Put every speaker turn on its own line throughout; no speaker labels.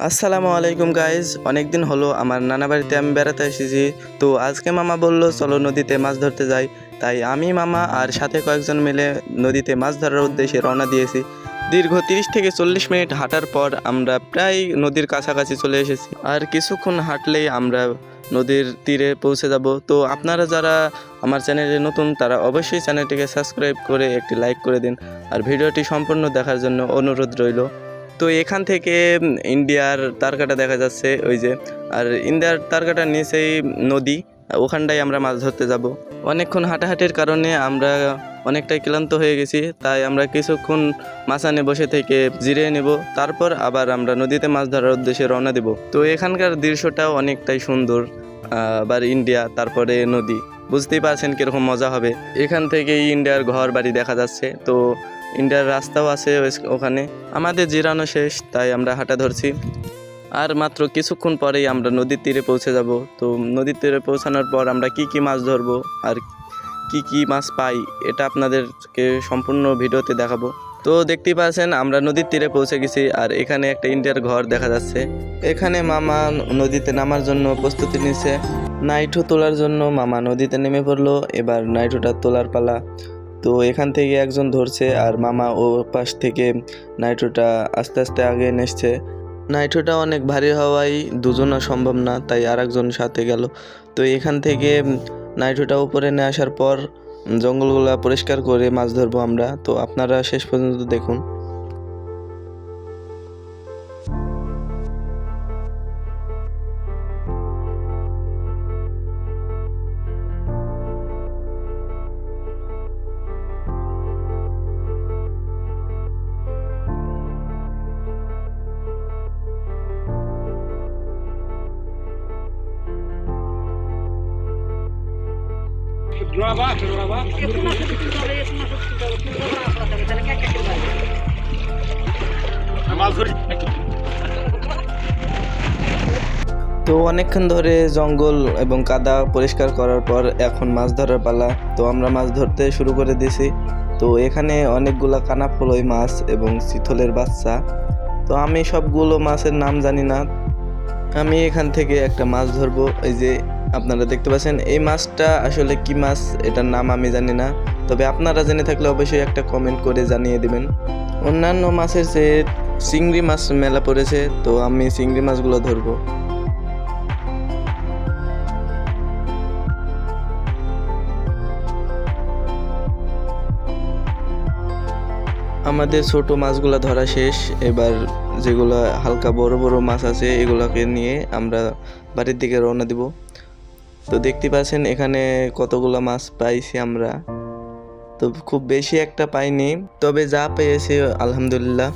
আসসালামু আলাইকুম গাইজ অনেকদিন হলো, আমার নানা বাড়িতে আমি বেড়াতে এসেছি। তো আজকে মামা বলল, চলো নদীতে মাছ ধরতে যাই। তাই আমি, মামা আর সাথে কয়েকজন মিলে নদীতে মাছ ধরার উদ্দেশ্যে রওনা দিয়েছি। দীর্ঘ তিরিশ থেকে চল্লিশ মিনিট হাঁটার পর আমরা প্রায় নদীর কাছাকাছি চলে এসেছি। আর কিছুক্ষণ হাঁটলেই আমরা নদীর তীরে পৌঁছে যাব। তো আপনারা যারা আমার চ্যানেলে নতুন, তারা অবশ্যই চ্যানেলটিকে সাবস্ক্রাইব করে একটি লাইক করে দিন। আর ভিডিওটি সম্পূর্ণ দেখার জন্য অনুরোধ রইল। তো এখান থেকে ইন্ডিয়ার তারকাটা দেখা যাচ্ছে, ওই যে, আর ইন্ডিয়ার তারকাটার নিচেই নদী ওখানটাই আমরা মাছ ধরতে যাব। অনেকক্ষণ হাঁটাহাঁটির কারণে আমরা অনেকটাই ক্লান্ত হয়ে গেছি, তাই আমরা কিছুক্ষণ মাছানে বসে থেকে জিরিয়ে নেব, তারপর আবার আমরা নদীতে মাছ ধরার উদ্দেশ্যে রওনা দেব। তো এখানকার দৃশ্যটাও অনেকটাই সুন্দর, আবার ইন্ডিয়া, তারপরে নদী, বুঝতেই পারছেন কীরকম মজা হবে। এখান থেকেই ইন্ডিয়ার ঘর বাড়ি দেখা যাচ্ছে, তো ইন্ডিয়ার রাস্তাও আছে ওখানে। আমাদের জিরানো শেষ, তাই আমরা হাঁটা ধরছি। আর মাত্র কিছুক্ষণ পরেই আমরা নদীর তীরে পৌঁছে যাব। তো নদীর তীরে পৌঁছানোর পর আমরা কি কি মাছ ধরবো আর কি কি মাছ পাই, এটা আপনাদেরকে সম্পূর্ণ ভিডিওতে দেখাবো। তো দেখতেই পাচ্ছেন, আমরা নদীর তীরে পৌঁছে গেছি আর এখানে একটা ইন্ডিয়ার ঘর দেখা যাচ্ছে। এখানে মামা নদীতে নামার জন্য প্রস্তুতি নিচ্ছে নাইটু তোলার জন্য মামা নদীতে নেমে পড়ল। এবার নাইটুটা তোলার পালা। তো এখান থেকে একজন ধরছে আর মামা ও পাশ থেকে নাইট্রোটা আস্তে আস্তে আগে নেসছে নাইট্রোটা অনেক ভারী হওয়াই দুজনা সম্ভব না, তাই আর একজন সাথে গেল। তো এখান থেকে নাইট্রোটা উপরে নিয়ে আসার পর জঙ্গলগুলা পরিষ্কার করে মাছ ধরবো আমরা। তো আপনারা শেষ পর্যন্ত দেখুন। তো অনেকক্ষণ ধরে জঙ্গল এবং কাদা পরিষ্কার করার পর এখন মাছ ধরার পালা। তো আমরা মাছ ধরতে শুরু করে দিয়েছি। তো এখানে অনেকগুলা কানাফলই মাছ এবং চিতলের বাচ্চা। তো আমি সবগুলো মাছের নাম জানি না। আমি এখান থেকে একটা মাছ ধরবো। এই যে আপনারা দেখতে পাচ্ছেন, এই মাছটা আসলে কি মাছ, এটার নাম আমি জানি না। তবে আপনারা জেনে থাকলে অবশ্যই একটা কমেন্ট করে জানিয়ে দিবেন। অন্যান্য মাছের চেয়ে চিংড়ি মাছ মেলা পড়েছে, তো আমি চিংড়ি মাছগুলো ধরবো। আমাদের ছোট মাছগুলো ধরা শেষ। এবার যেগুলো হালকা বড় বড় মাছ আছে, এগুলোকে নিয়ে আমরা বাড়ির দিকে রওনা দিব। তো দেখতে পাচ্ছেন, এখানে কতগুলো মাছ পাইছি আমরা। তো খুব বেশি একটা পাইনি, তবে যা পেয়েছি, আলহামদুলিল্লাহ।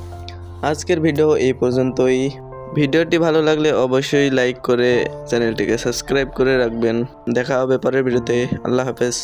আজকের ভিডিও এই পর্যন্তই। ভিডিওটি ভালো লাগলে অবশ্যই লাইক করে চ্যানেলটিকে সাবস্ক্রাইব করে রাখবেন। দেখা হবে পরের ভিডিওতে। আল্লাহ হাফেজ।